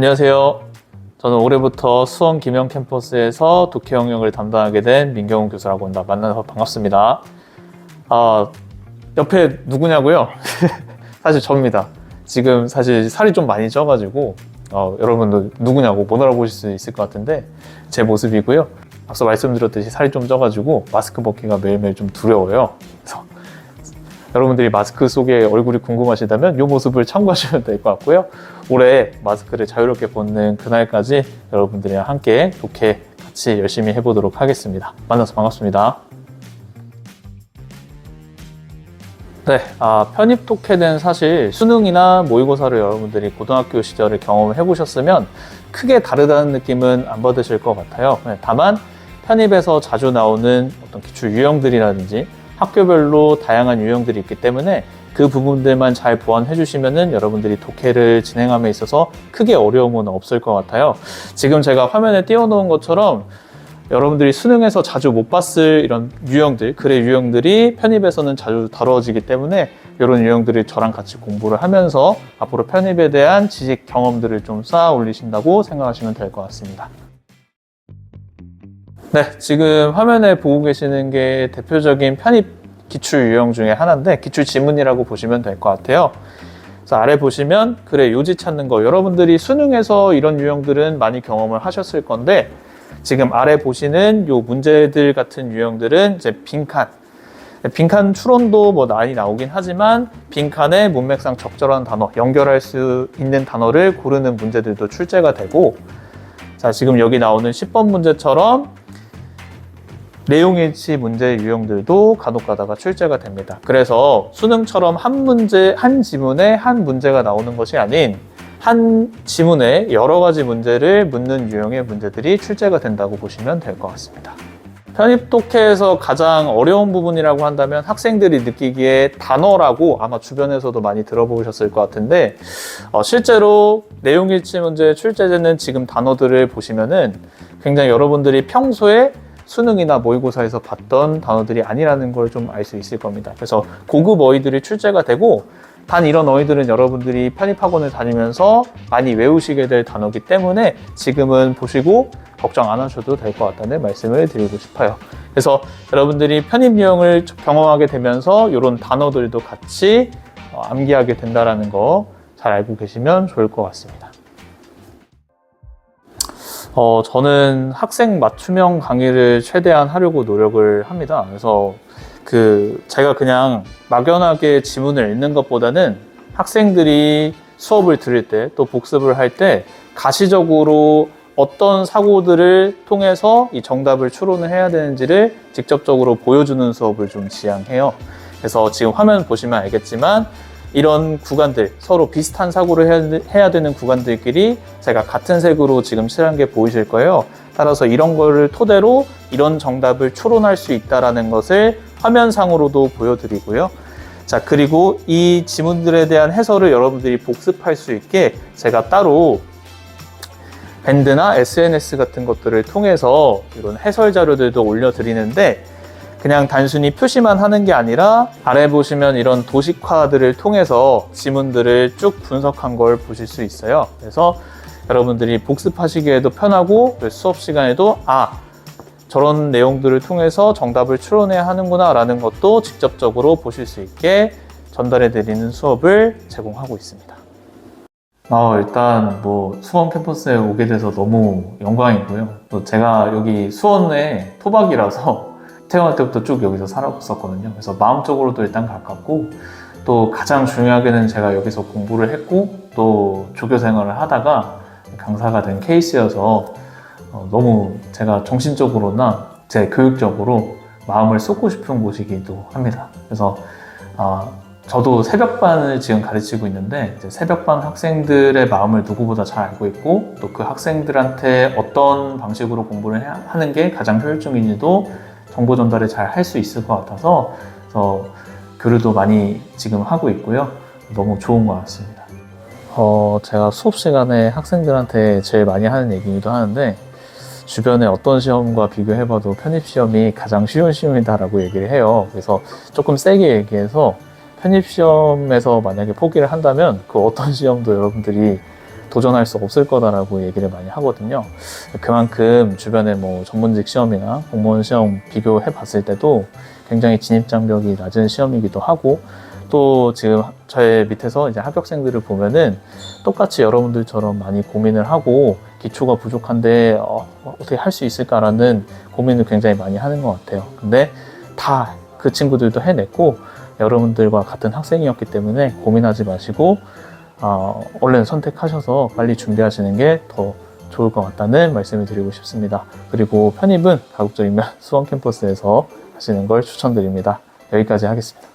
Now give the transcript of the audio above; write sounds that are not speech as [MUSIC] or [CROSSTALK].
안녕하세요. 저는 올해부터 수원 김영 캠퍼스에서 독해 영역을 담당하게 된 민경훈 교수라고 합니다. 만나서 반갑습니다. 아, 옆에 누구냐고요? [LAUGHS] 사실 저입니다. 지금 사실 살이 좀 많이 쪄가지고 어, 여러분도 누구냐고 못 알아보실 수 있을 것 같은데 제 모습이고요. 앞서 말씀드렸듯이 살이 좀 쪄가지고 마스크 벗기가 매일매일 좀 두려워요. 그래서 여러분들이 마스크 속에 얼굴이 궁금하시다면 이 모습을 참고하시면 될 것 같고요. 올해 마스크를 자유롭게 벗는 그날까지 여러분들이랑 함께 독해 같이 열심히 해보도록 하겠습니다. 만나서 반갑습니다. 네, 아, 편입 독해는 사실 수능이나 모의고사를 여러분들이 고등학교 시절에 경험을 해보셨으면 크게 다르다는 느낌은 안 받으실 것 같아요. 네, 다만 편입에서 자주 나오는 어떤 기출 유형들이라든지 학교별로 다양한 유형들이 있기 때문에 그 부분들만 잘 보완해 주시면은 여러분들이 독해를 진행함에 있어서 크게 어려움은 없을 것 같아요. 지금 제가 화면에 띄워놓은 것처럼 여러분들이 수능에서 자주 못 봤을 이런 유형들, 글의 유형들이 편입에서는 자주 다뤄지기 때문에 이런 유형들을 저랑 같이 공부를 하면서 앞으로 편입에 대한 지식 경험들을 좀 쌓아 올리신다고 생각하시면 될 것 같습니다. 네, 지금 화면에 보고 계시는 게 대표적인 편입 기출 유형 중에 하나인데 기출 지문이라고 보시면 될 것 같아요. 그래서 아래 보시면 글의 요지 찾는 거 여러분들이 수능에서 이런 유형들은 많이 경험을 하셨을 건데 지금 아래 보시는 요 문제들 같은 유형들은 이제 빈칸 빈칸 추론도 뭐 많이 나오긴 하지만 빈칸에 문맥상 적절한 단어 연결할 수 있는 단어를 고르는 문제들도 출제가 되고 자 지금 여기 나오는 10번 문제처럼 내용일치 문제 유형들도 간혹 가다가 출제가 됩니다. 그래서 수능처럼 한 문제, 한 지문에 한 문제가 나오는 것이 아닌 한 지문에 여러 가지 문제를 묻는 유형의 문제들이 출제가 된다고 보시면 될 것 같습니다. 편입 독해에서 가장 어려운 부분이라고 한다면 학생들이 느끼기에 단어라고 아마 주변에서도 많이 들어보셨을 것 같은데 어, 실제로 내용일치 문제 출제되는 지금 단어들을 보시면은 굉장히 여러분들이 평소에 수능이나 모의고사에서 봤던 단어들이 아니라는 걸 좀 알 수 있을 겁니다. 그래서 고급 어휘들이 출제가 되고 단 이런 어휘들은 여러분들이 편입학원을 다니면서 많이 외우시게 될 단어기 때문에 지금은 보시고 걱정 안 하셔도 될 것 같다는 말씀을 드리고 싶어요. 그래서 여러분들이 편입 유형을 경험하게 되면서 이런 단어들도 같이 어, 암기하게 된다는 거 잘 알고 계시면 좋을 것 같습니다. 어, 저는 학생 맞춤형 강의를 최대한 하려고 노력을 합니다. 그래서 그 제가 그냥 막연하게 지문을 읽는 것보다는 학생들이 수업을 들을 때 또 복습을 할 때 가시적으로 어떤 사고들을 통해서 이 정답을 추론을 해야 되는지를 직접적으로 보여주는 수업을 좀 지향해요. 그래서 지금 화면 보시면 알겠지만 이런 구간들 서로 비슷한 사고를 해야, 되는 구간들끼리 제가 같은 색으로 지금 칠한 게 보이실 거예요. 따라서 이런 거를 토대로 이런 정답을 추론할 수 있다라는 것을 화면상으로도 보여드리고요. 자, 그리고 이 지문들에 대한 해설을 여러분들이 복습할 수 있게 제가 따로 밴드나 SNS 같은 것들을 통해서 이런 해설 자료들도 올려드리는데 그냥 단순히 표시만 하는 게 아니라 아래 보시면 이런 도식화들을 통해서 지문들을 쭉 분석한 걸 보실 수 있어요. 그래서 여러분들이 복습하시기에도 편하고 수업 시간에도 아 저런 내용들을 통해서 정답을 추론해야 하는구나 라는 것도 직접적으로 보실 수 있게 전달해 드리는 수업을 제공하고 있습니다. 어, 일단 뭐 수원 캠퍼스에 오게 돼서 너무 영광이고요. 또 제가 여기 수원에 토박이라서 태어날 때부터 쭉 여기서 살았었거든요. 그래서 마음적으로도 일단 가깝고 또 가장 중요하게는 제가 여기서 공부를 했고 또 조교 생활을 하다가 강사가 된 케이스여서 어, 너무 제가 정신적으로나 제 교육적으로 마음을 쏟고 싶은 곳이기도 합니다. 그래서 아, 저도 새벽반을 지금 가르치고 있는데 새벽반 학생들의 마음을 누구보다 잘 알고 있고 또 그 학생들한테 어떤 방식으로 공부를 하는 게 가장 효율적인지도 정보 전달을 잘 할 수 있을 것 같아서 그래서 교류도 많이 지금 하고 있고요. 너무 좋은 것 같습니다. 어, 제가 수업 시간에 학생들한테 제일 많이 하는 얘기이기도 하는데 주변에 어떤 시험과 비교해봐도 편입 시험이 가장 쉬운 시험이다라고 얘기를 해요. 그래서 조금 세게 얘기해서 편입 시험에서 만약에 포기를 한다면 그 어떤 시험도 여러분들이 도전할 수 없을 거다라고 얘기를 많이 하거든요. 그만큼 주변에 뭐 전문직 시험이나 공무원 시험 비교해 봤을 때도 굉장히 진입 장벽이 낮은 시험이기도 하고 또 지금 저의 밑에서 이제 합격생들을 보면은 똑같이 여러분들처럼 많이 고민을 하고 기초가 부족한데 어, 어떻게 할 수 있을까라는 고민을 굉장히 많이 하는 것 같아요. 근데 다 그 친구들도 해냈고 여러분들과 같은 학생이었기 때문에 고민하지 마시고 어, 얼른 선택하셔서 빨리 준비하시는 게 더 좋을 것 같다는 말씀을 드리고 싶습니다. 그리고 편입은 가급적이면 [LAUGHS] 수원 캠퍼스에서 하시는 걸 추천드립니다. 여기까지 하겠습니다.